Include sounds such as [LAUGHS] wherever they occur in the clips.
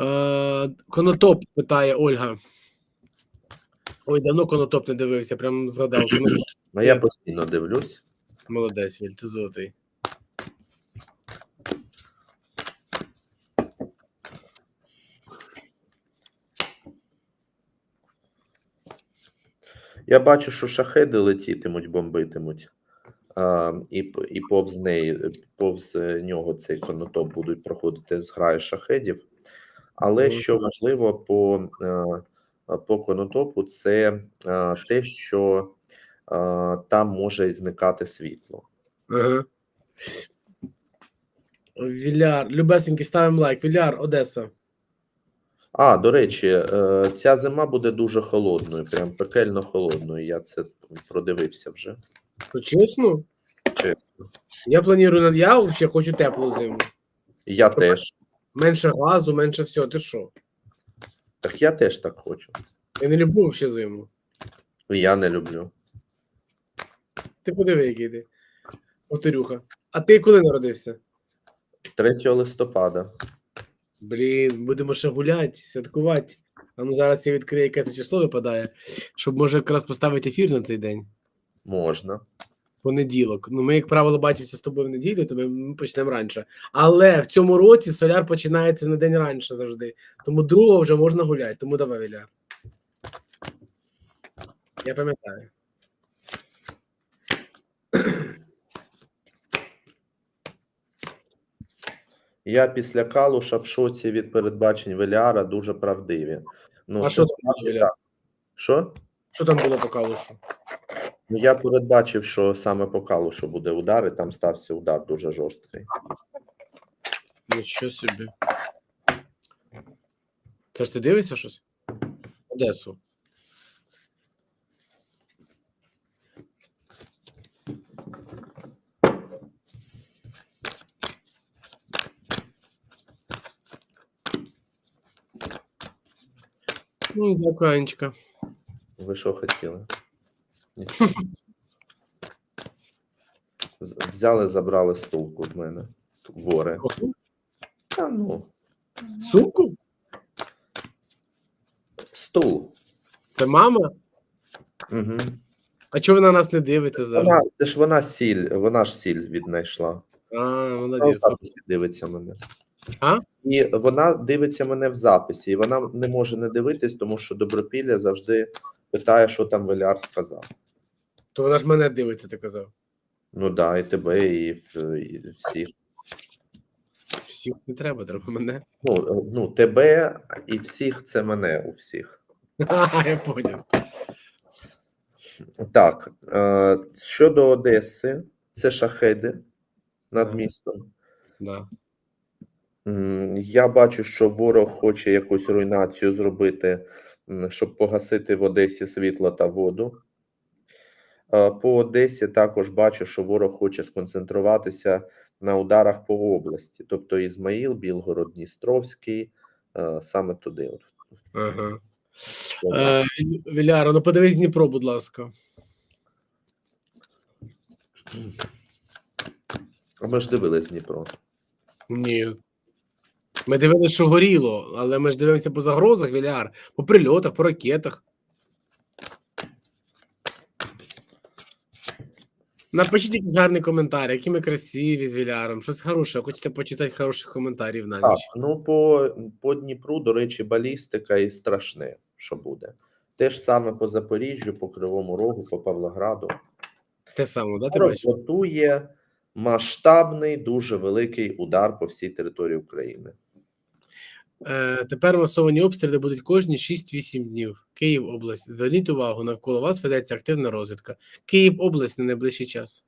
Е, Конотоп питає Ольга. Ой, давно конотоп не дивився, прям згадав. Конотоп. [CLEARS THROAT] Ну, я постійно дивлюсь. Молодець, Віль, ти золотий. Я бачу, що шахеди летітимуть, бомбитимуть. А, і, і повз неї, повз е, нього цей конотоп будуть проходити зграї шахедів. Але що важливо по, е, по конотопу, це е, те, що е, там може зникати світло. Ага. Віляр, любесенький, ставимо лайк. Віляр, Одеса. А, до речі, ця зима буде дуже холодною, прям пекельно холодною. Я це продивився вже. То чесно? Чесно. Я планую на я взагалі хочу теплу зиму. Я теж. Менше газу, менше всього. Ти що? Так я теж так хочу. Я не люблю взагалі зиму. Я не люблю. Ти подиви, який ти. Повторюха. А ти коли народився? 3 листопада. Блін, будемо ще гуляти, святкувати. А ну зараз я відкрию, яке це число випадає, щоб може якраз поставити ефір на цей день. Можна. Понеділок. Ну, ми, як правило, бачимося з тобою в неділю, то ми- почнемо раніше. Але в цьому році соляр починається на день раніше завжди. Тому другого вже можна гуляти. Тому давай, Віляр. Я пам'ятаю. Я після Калуша в шоці від передбачень Веліара дуже правдиві. Ну, А що там було, Віляр? Що? Що там було по калушу? Ну, я передбачив, що саме по Калушу буде удар, і там стався удар дуже жорсткий. Нічого собі. Це ж ти дивишся щось? Одесу. Ну, дякую, Анечка. Ви що хотіли? Взяли, забрали стулку в мене. Вори. Та ну, Сумку? стул. Це мама? Угу. А чого вона нас не дивиться зараз? Вона, це ж вона сіль, вона ж сіль віднайшла. А, Вона в записі дивиться мене. А? І вона дивиться мене в записі, і вона не може не дивитись, тому що добропілля завжди питає, що там Веляр сказав. То вона ж мене дивиться, ти казав. Ну да, і тебе, і, і всіх. Всіх не треба, треба мене. Ну, е, ну, тебе і всіх це мене у всіх. А, [LAUGHS] я поняв. Так, е, щодо Одеси, це шахеди над містом. Да. Я бачу, що ворог хоче якусь руйнацію зробити, щоб погасити в Одесі світло та воду. Е, По Одесі також бачу, що ворог хоче сконцентруватися на ударах по області, тобто Ізмаїл, Білгород, Дністровський, е, саме туди. Ага. Е, Віляра, ну подивись Дніпро, будь ласка. А ми ж дивились Дніпро. Ні. Ми дивилися, що горіло, але ми ж дивимося по загрозах, Віляр, по прильотах, по ракетах. Напишіть якийсь гарний коментар, які ми красиві з Віляром. Щось хороше, хочеться почитати хороших коментарів на Так, ну по, по Дніпру, до речі, балістика і страшне, що буде. Те ж саме по Запоріжжю, по Кривому Рогу, по Павлограду. Те саме, да, ти бачиш? готує масштабний, дуже великий удар по всій території України. Е, тепер масовані обстріли будуть кожні 6-8 днів. Київ область. Зверніть увагу, навколо вас ведеться активна розвідка. Київ область на найближчий час.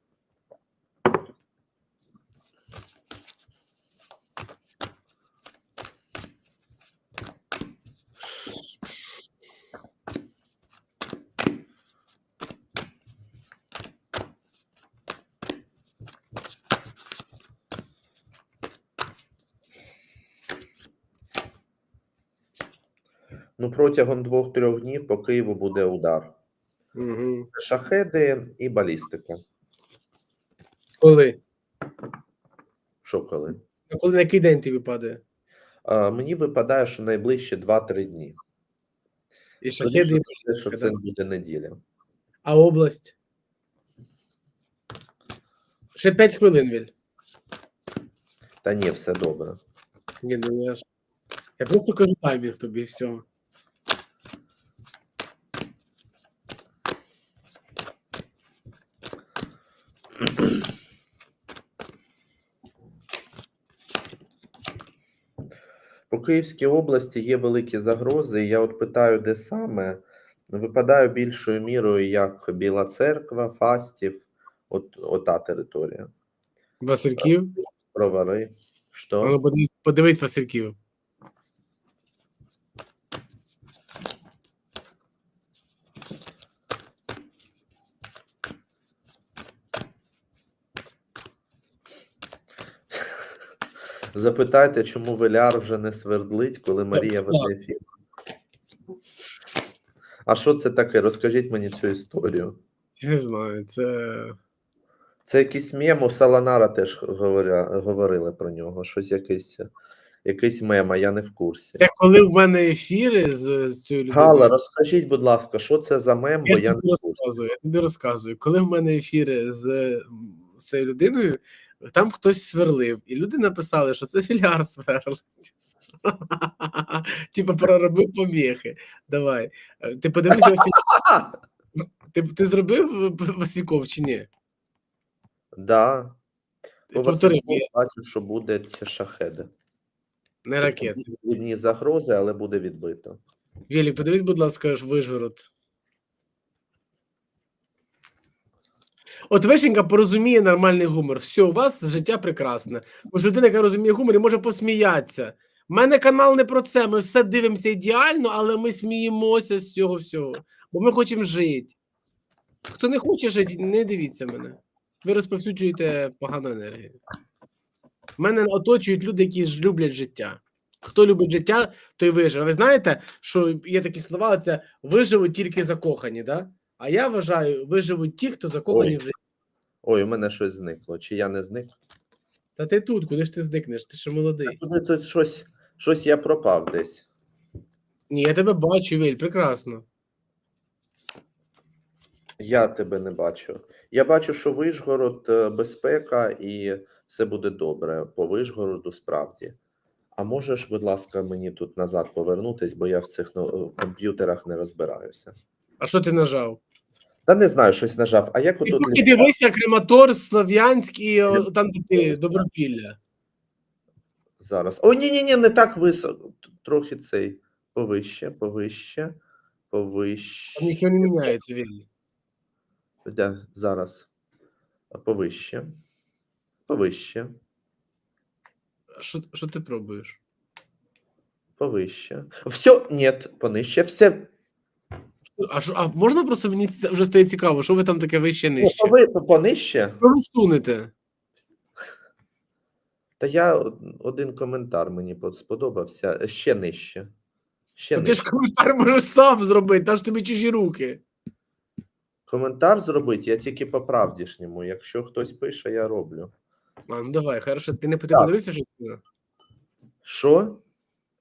Протягом двох-трьох днів по Києву буде удар. Угу. Шахеди і балістика. Коли? Що коли? А коли на який день тобі падає? А, мені випадає, що найближче 2-3 дні. І шахеди, і за все, що це буде неділя. а область. Ще 5 хвилин, Віль. Та ні, все добре. Ні, ну я ж. Я просто кажу таймінг тобі і все. По Київській області є великі загрози. Я от питаю, де саме. Випадаю більшою мірою, як Біла Церква, Фастів, от, ота територія. Васильків. Провари. Що? Ну подивись Васильків. Запитайте, чому Веляр вже не свердлить, коли Марія веде ефір. А що це таке? Розкажіть мені цю історію. Я не знаю, це. Це якийсь мем, у Саланара теж говоря, говорили про нього. Щось якийсь, якийсь мем, а я не в курсі. Це коли в мене ефіри з, з цією людиною. Гала, розкажіть, будь ласка, що це за мем, бо Я я не тобі в курсі. розказую, я тобі розказую. Коли в мене ефіри з, з цією людиною, там хтось сверлив, і люди написали, що це філяр сверлить. [LAUGHS] Типа проробив поміхи. Давай. Е, Ти подивися, Василь- [LAUGHS] ти, ти зробив В- Васильков чи ні? Да. По Повтори, бачу, що буде ці шахеди. не ракет. Одні загрози, але буде відбито. Вілік, подивись, будь ласка, Вижгород. От Вишенька порозуміє нормальний гумор. Все, у вас життя прекрасне. Бо ж людина, яка розуміє гумор, і може посміятися. У мене канал не про це. Ми все дивимося ідеально, але ми сміємося з цього всього. Бо ми хочемо жити. Хто не хоче жити, не дивіться мене. Ви розповсюджуєте погану енергію. Мене оточують люди, які ж люблять життя. Хто любить життя, той виживе. Ви знаєте, що є такі слова: це виживуть тільки закохані, да? А я вважаю, виживуть ті, хто закохані Ой. в життя. Ой, у мене щось зникло. Чи я не зник? Та ти тут, куди ж ти зникнеш? Ти ще молодий. Куди тут щось, щось я пропав десь. Ні, я тебе бачу, Віль, прекрасно. Я тебе не бачу. Я бачу, що Вишгород е, безпека і все буде добре по Вишгороду справді. А можеш, будь ласка, мені тут назад повернутись, бо я в цих ну, комп'ютерах не розбираюся. А що ти нажав? Та не знаю, щось нажав. А як Ти отут ліса? дивися Крематор, Слов'янськ і о, там, де ти, Добропілля. зараз? О, ні, ні, ні, не так високо. Трохи цей повище, повище, повище. Там нічого не міняється, Віль. Де, зараз. Повище. Повище. Що, що ти пробуєш? Повище. Все, ні, понижче. Все. А, що, а можна просто мені вже стає цікаво, що ви там таке вище Ні, нижче? Що ви сунете? Та я один коментар мені сподобався. Ще нижче. Ще Та ти нижче. ж коментар можеш сам зробити, та ж тобі чужі руки. Коментар зробити я тільки по правдішньому. Якщо хтось пише, я роблю. А, ну давай, хорошо, ти не подивився, що? Що?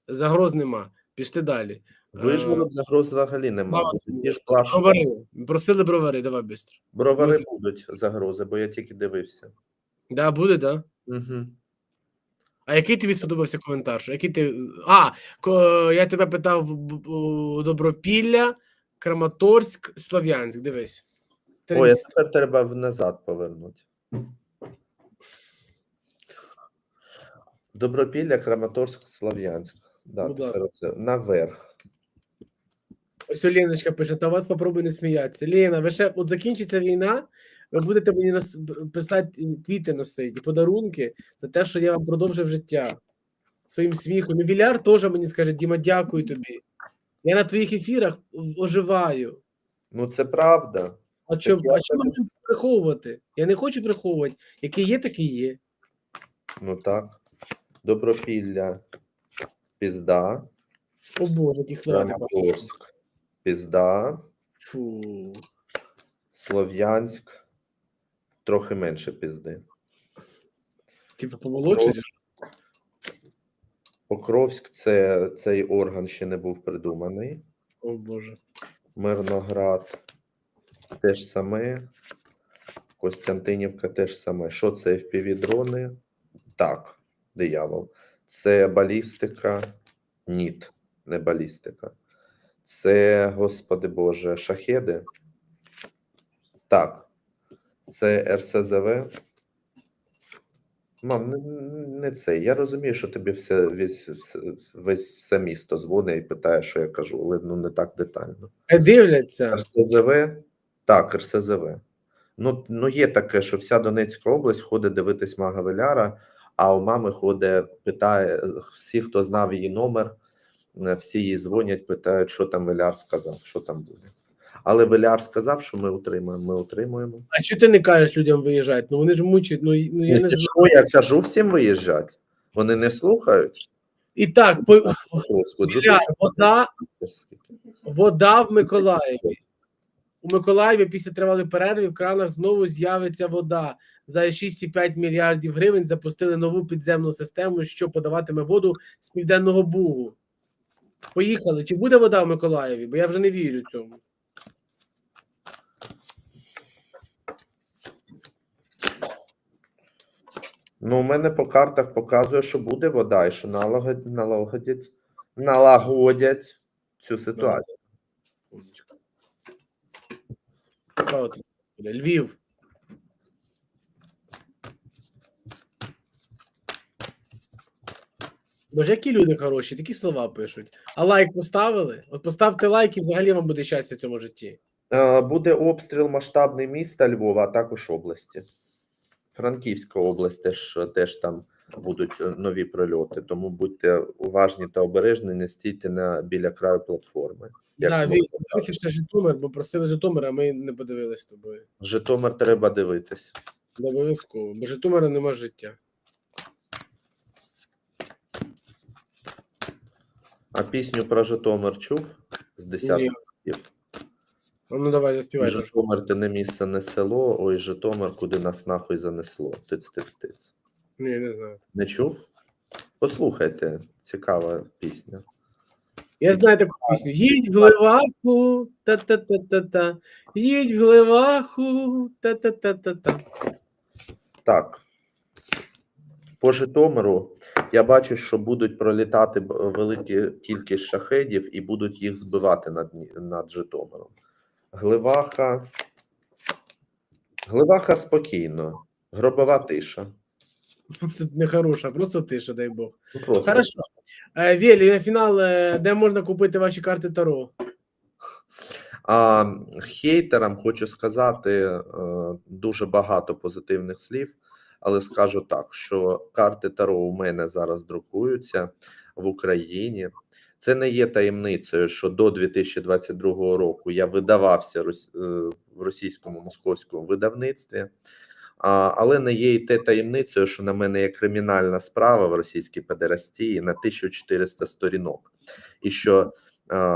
загроз нема. Пішли далі. Вижгород загроз взагалі немає. Ті ж. Бровари. Просили бровари, давай швидко. Бровари Музика. будуть загрози, бо я тільки дивився. Да, буде, да. Угу. А який тобі сподобався коментар? Який ти... А, ко- я тебе питав б- Добропілля, Краматорськ, Слов'янськ. Дивись. Три Ой, а міста. тепер треба в- назад повернути. Добропілля, Краматорськ, Слов'янськ. Да, Будь тепер оце. Наверх. Ось Леночка пише, та вас попробуй не сміятися. Лена, ви ще от закінчиться війна, ви будете мені нас писати квіти носити, подарунки за те, що я вам продовжив життя своїм сміхом. І Біляр теж мені скаже: Діма, дякую тобі. Я на твоїх ефірах оживаю. Ну, це правда. А чому я а чому мені приховувати? Я не хочу приховувати. Який є, такий є. Ну так. Добропілля, пізда. О Боже, ті слова. Краматорськ, пізда. Фу. Слов'янськ. Трохи менше пізди. Типу помолодшиш? Покровськ це цей орган ще не був придуманий. О Боже. Мирноград теж саме. Костянтинівка теж саме. Що це FPV-дрони? Так, диявол. Це балістика? Ніт, не балістика. Це, господи Боже, шахеди? Так. Це РСЗВ? Мам, не, не це. Я розумію, що тобі все, весь, весь все місто дзвонить і питає, що я кажу, але ну не так детально. Е, Дивляться. РСЗВ? Так, РСЗВ. Ну, ну є таке, що вся Донецька область ходить дивитись мага Веляра, а у мами ходить, питає всі, хто знав її номер, всі їй дзвонять, питають, що там Веляр сказав, що там буде. Але Веляр сказав, що ми утримуємо, ми утримуємо. А чого ти не кажеш людям виїжджати? Ну вони ж мучать, ну, ну я Ну, не знаю. що, я кажу всім виїжджати. Вони не слухають. І так, по... Господи, вода, вода в Миколаєві. У Миколаєві після тривалої перерви в кранах знову з'явиться вода. За 6,5 мільярдів гривень запустили нову підземну систему, що подаватиме воду з південного бугу. Поїхали. Чи буде вода в Миколаєві? Бо я вже не вірю цьому. Ну, у мене по картах показує, що буде вода, і що налагодять, налагодять, налагодять цю ситуацію. Львів. Боже, які люди хороші, такі слова пишуть. А лайк поставили? От поставте лайк і взагалі вам буде щастя в цьому житті. Е, Буде обстріл масштабний міста Львова, а також області. Франківська область теж, теж там будуть е, нові прильоти, тому будьте уважні та обережні, не стійте на, біля краю платформи. Як Да, Вік, ще Житомир, бо просили Житомир, а ми не подивились з тобою. Житомир треба дивитись. Обов'язково, бо Житомира нема життя. А пісню про Житомир чув з 10 років. Ну давай заспівай. Житомир, ти не місце, не село. Ой, Житомир, куди нас нахуй занесло. Тиц, тиц, тиц. Ні, не знаю. Не чув? Послухайте, цікава пісня. Я знаю таку пісню. Їдь в Леваху, та-та-та-та-та. Їдь в Леваху, та-та-та-та-та. Так. По Житомиру я бачу, що будуть пролітати великі кількість шахедів і будуть їх збивати над, над Житомиром. Гливаха. Гливаха спокійно. Гробова тиша. [LAUGHS] Це не хороша, просто тиша, дай Бог. Ну, просто. Хорошо. Е, Вєлі, фінал, е, де можна купити ваші карти Таро? А хейтерам хочу сказати е, дуже багато позитивних слів, але скажу так, що карти Таро у мене зараз друкуються в Україні. Це не є таємницею, що до 2022 року я видавався е, в російському московському видавництві. Але не є і те таємницею, що на мене є кримінальна справа в російській педерастії на 1400 сторінок, і що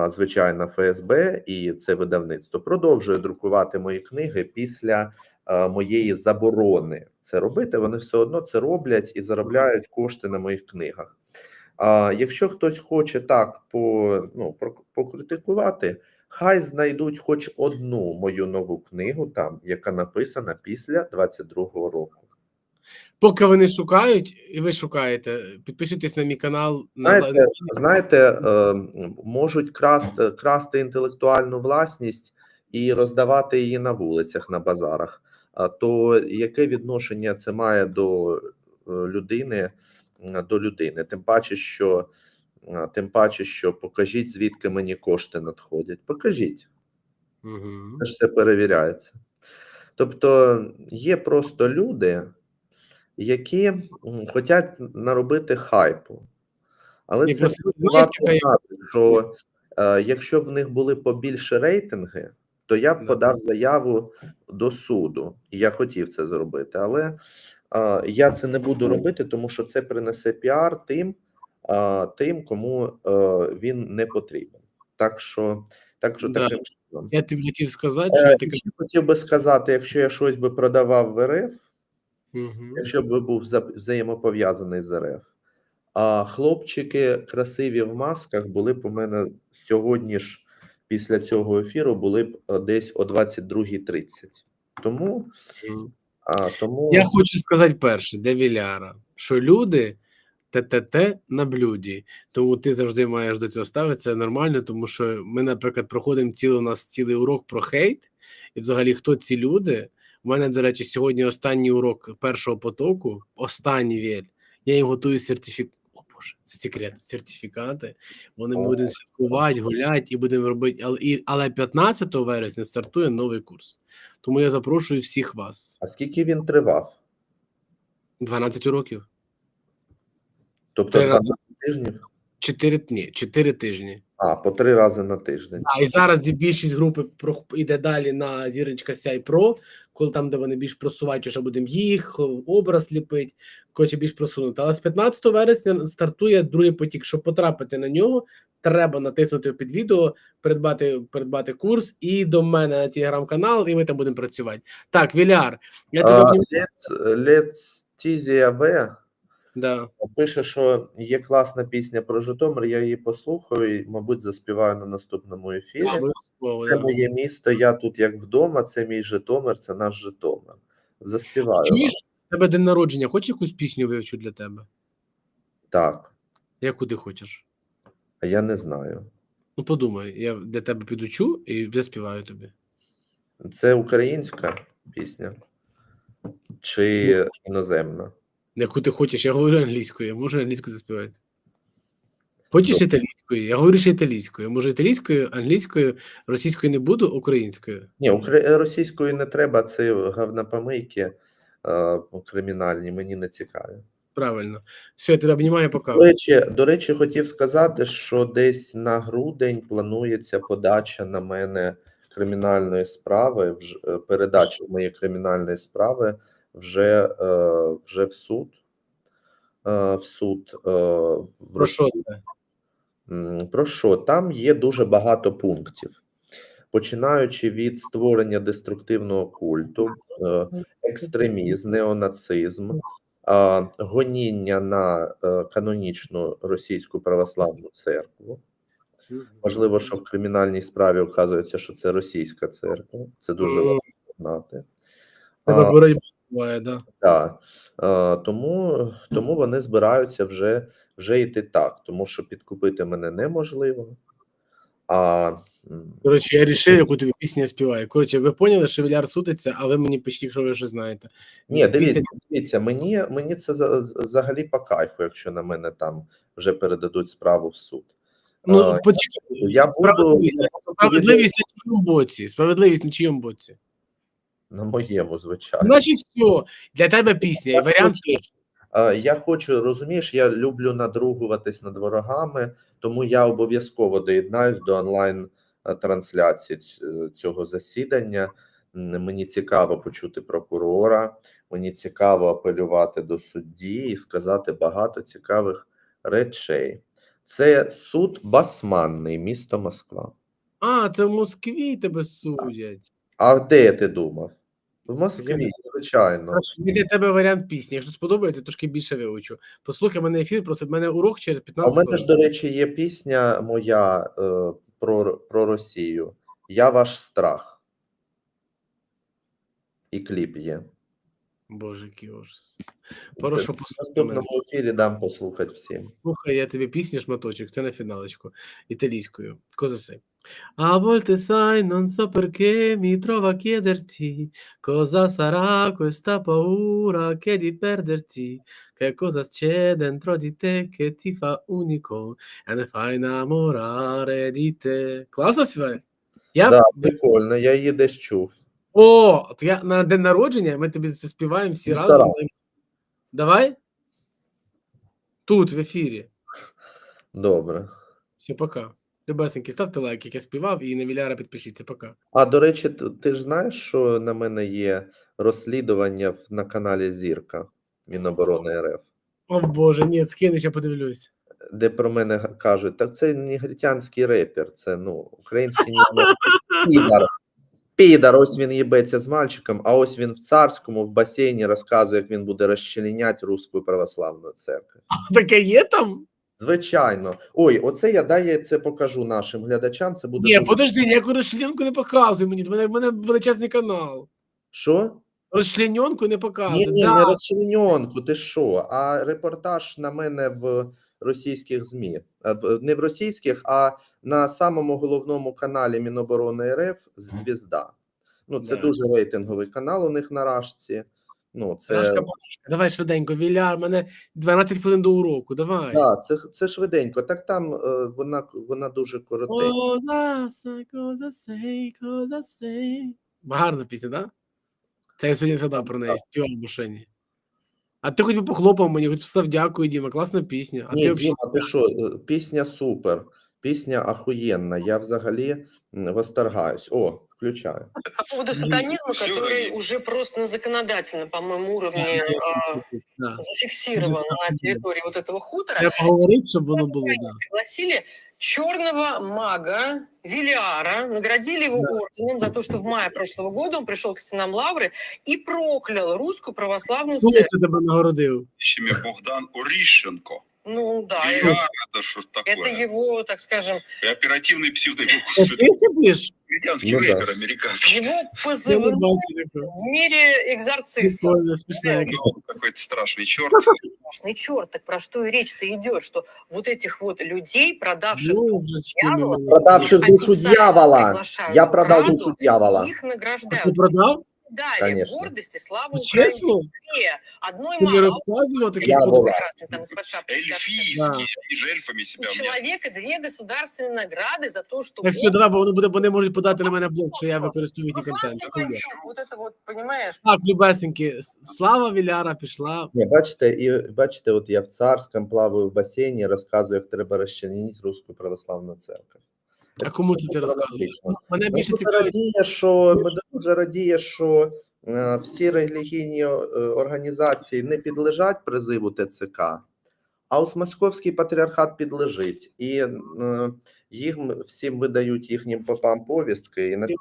звичайно, ФСБ і це видавництво продовжує друкувати мої книги після моєї заборони це робити. Вони все одно це роблять і заробляють кошти на моїх книгах. А якщо хтось хоче так по, ну, покритикувати, хай знайдуть хоч одну мою нову книгу, там яка написана після 22-го року. Поки вони шукають, і ви шукаєте, підпишіться на мій канал. На... Знаєте, знаєте, е, можуть красти, красти інтелектуальну власність і роздавати її на вулицях, на базарах. То яке відношення це має до е, людини, до людини? Тим паче, що тим паче, що покажіть, звідки мені кошти надходять. Покажіть. Угу. Це ж все перевіряється. Тобто є просто люди, які хочуть наробити хайпу. Але Ні, це важко знати, що е, якщо в них були побільше рейтинги, то я б подав заяву до суду. Я хотів це зробити, але е, я це не буду робити, тому що це принесе піар тим, е, тим кому е, він не потрібен. Так що, так що Да. таким чином. Я тобі хотів сказати, що Е, я і таке. хотів би сказати, якщо я щось би продавав в РФ, Угу. якщо б був вза- взаємопов'язаний з РФ, А хлопчики красиві в масках були б у мене сьогодні ж після цього ефіру були б е, десь о 22.30. Тому, а, тому Я хочу сказати перше, де Віляра, що люди ТТТ на блюді. Тому ти завжди маєш до цього ставитися нормально, тому що ми, наприклад, проходимо цілий у нас цілий урок про хейт, і взагалі хто ці люди. У мене, до речі, сьогодні останній урок першого потоку, останній віль. Я їм готую сертифікат. О це секрет, сертифікати. Вони О. будемо святкувати, гуляти і будемо робити. Але, і, але 15 вересня стартує новий курс. Тому я запрошую всіх вас. а скільки він тривав? 12 уроків. Тобто Три 12 рази. тижнів? 4 дні, 4 тижні. А, по три рази на тиждень. А і зараз більшість групи йде далі на зірочка Сяй Про, коли там, де вони більш просувають, вже будемо їх, образ ліпить, хоче більш просунути. Але з 15 вересня стартує другий потік. Щоб потрапити на нього, треба натиснути під відео, придбати, придбати курс і до мене на телеграм-канал, і ми там будемо працювати. Так, Віляр, я тебе. Лет- Да. пише, що є класна пісня про Житомир, я її послухаю і, мабуть, заспіваю на наступному ефірі. Обов'язково, Це да. моє місто, я тут як вдома, це мій Житомир, це наш Житомир. Заспіваю. Чуєш, в тебе день народження, хочеш якусь пісню вивчу для тебе? Так, Яку ти хочеш? а я не знаю. Ну, подумай, я для тебе підучу і заспіваю тобі. Це українська пісня чи іноземна? Яку ти хочеш, я говорю англійською, я можу англійською заспівати. Хочеш Добре. італійською? Я говорю, що італійською. Може, італійською, англійською, російською не буду, українською. Ні, укра- російської не треба, це говнопомийки е, кримінальні, мені не цікаві. Правильно. Все, я тебе обнімаю, До речі, до речі, хотів сказати, що десь на грудень планується подача на мене кримінальної справи, е, передача моєї кримінальної справи вже, е, вже в суд. Е, В суд е, в Про що це? Про що? Там є дуже багато пунктів, починаючи від створення деструктивного культу, екстремізм, неонацизм, гоніння на канонічну російську православну церкву. Можливо, що в кримінальній справі вказується, що це російська церква. Це дуже важливо знати. Буває, да. Да. Е, тому, тому вони збираються вже, вже йти так, тому що підкупити мене неможливо. А Коротше, я рішив, яку тобі пісню я співаю. Коротше, ви поняли, що Віляр судиться, а ви мені пишіть, якщо ви вже знаєте. ні, дивіться, Пісня- дивіться, мені, мені це за- взагалі по кайфу, якщо на мене там вже передадуть справу в суд. Ну, А, почекай. я буду Справедливість, на чийому боці. Справедливість на чийому боці. На моєму, звичайно. Значить, все, для тебе пісня. І варіант є. Я хочу, розумієш, я люблю надругуватись над ворогами, тому я обов'язково доєднаюсь до онлайн е, трансляції цього засідання. Мені цікаво почути прокурора, мені цікаво апелювати до судді і сказати багато цікавих речей. Це суд Басманний, місто Москва. А, це в Москві тебе судять. А де ти думав? В Москві, звичайно. Хорошо, є для тебе варіант пісні. Якщо сподобається, трошки більше вивчу. Послухай мене ефір, просто в мене урок через А у мене ж, до речі, є пісня моя е, про, про Росію. Я ваш страх. І кліп є. Боже, який ужас. Прошу В послухати мене. наступному ефірі дам послухати всім. Слухай, я тобі пісні шматочок, це на фіналочку, італійською. Sei? A volte sai, non so perché mi trovo a chiederti cosa sarà questa paura che di perderti, che cosa c'è dentro di te che ti fa unico e ne fa innamorare di te. Класно співає? Я... Да, прикольно, я її десь чув. О, от я на день народження, ми тобі це співаємо всі Ну, разом. старай. Давай? Тут, в ефірі. Добре. Все, пока. Любесенькі, ставте лайк, як я співав, і на Віляра підпишіться. Пока. А до речі, ти ж знаєш, що на мене є розслідування на каналі Зірка Міноборони РФ, О Боже, ні, скинеш, я подивлюсь. де про мене кажуть, так це негритянський репер, це ну, український підар. Підар, ось він їбеться з мальчиком, а ось він в царському, в басейні розказує, як він буде розчленяти Руську православну церкву. [LAUGHS] Таке є там? Звичайно. Ой, оце я дає це покажу нашим глядачам. Це буде Ні, дуже- подожди, ніяку розчленку не показуй мені. В мене, мене величезний канал. що? Розчлененку не показуй. Ні, ні, да. не розчленьонку, ти що? А репортаж на мене в російських ЗМІ. Не в російських, а на самому головному каналі Міноборони РФ Звізда. Ну, це Да. дуже рейтинговий канал у них на Рашці. Ну, це, Сашка, Давай швиденько, Віляр, мене 12 хвилин до уроку. Давай. да, це, це швиденько. Так там е, вона, вона дуже коротенька. Гарна пісня, так? Да? Це я сьогодні згадав про неї, співав в машині. А ти хоч би похлопав мені, хоч сказав дякую, Діма, класна пісня. А Ні, ти Діма, ти що, е, пісня супер, пісня ахуєнна. Я взагалі м, восторгаюсь. О, включаю. По поводу Ну, сатанизма, всё который вроде. уже просто на законодательном, по-моему, уровне а, да. зафиксирован на территории вот этого хутора, Треба говорити, щоб воно було, да. пригласили черного мага Вилиара, наградили его орденом за то, что в мае прошлого года он пришел к стенам Лавры и проклял русскую православную Хто церковь. це тебе нагородив? Ищем Богдан Орищенко. Ну да, Вильяр, это, это что ж это такое? его, так скажем, И оперативный сидиш? Британский Ну да. рэпер американский. его позывной в мире экзорциста. Ну, Какой-то страшный черт. [LAUGHS] Страшный черт, так про что и речь-то идет, что вот этих вот людей, продавших Божечки дьявола, мої. Продавши душу дьявола. Я продал душу дьявола. Их А Ти награждают. продав? Далее, Конечно. гордость и слава Украине. Чесно? Одной Ти не мало. розказував таке? Я Буду була. прекрасный там из-под шапки. Эльфийские. Да. Они же эльфами У себя мнят. человека две государственные награды за то, что Так все, он давай, бо вони, буде, вони можуть подати на мене блок, що я використовую ті контент. русланский мальчик, вот это вот, понимаешь? Так, любесеньки, слава Віляра пішла. Ні, бачите, і бачите, от я в царському плаваю в басейні, розказую, як треба розчленити Руську православну церкву. А кому це ти розказуєш? Мене більше цікавить. радіє, що мене дуже радіє, що е, всі релігійні е, організації не підлежать призиву ТЦК, а ось московський патріархат підлежить, і е, їм всім видають їхнім попам повістки, і на так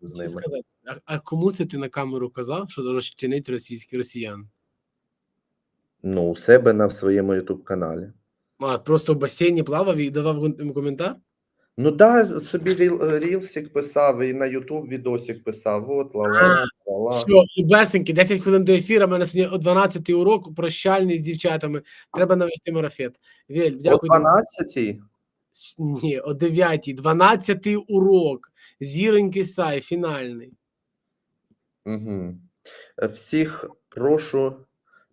з ними. сказати? А, а кому це ти на камеру казав, що розчинить російські росіян? Ну, у себе на своєму ютуб каналі. А, просто в басейні плавав і давав коментар? Ну да, собі ріл, рілсик писав і на Ютуб відосик писав. От ла А, ла ла. Все, любесеньки, 10 хвилин до ефіру, у мене сьогодні о 12 урок, прощальний з дівчатами. Треба навести марафет. Віль, О дякую. 12 С- Ні, о 9, 12 урок. Зіронький сай, фінальний. Угу. Всіх прошу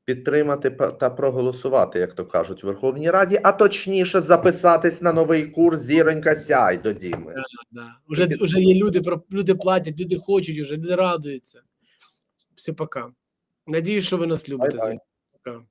підтримати та проголосувати, як то кажуть, в Верховній Раді, а точніше записатись на новий курс Зіронька Сяй до Діми. Да. Уже, уже є люди, люди платять, люди хочуть, уже люди радуються. Все, пока. Надіюсь, що ви нас любите. Пока.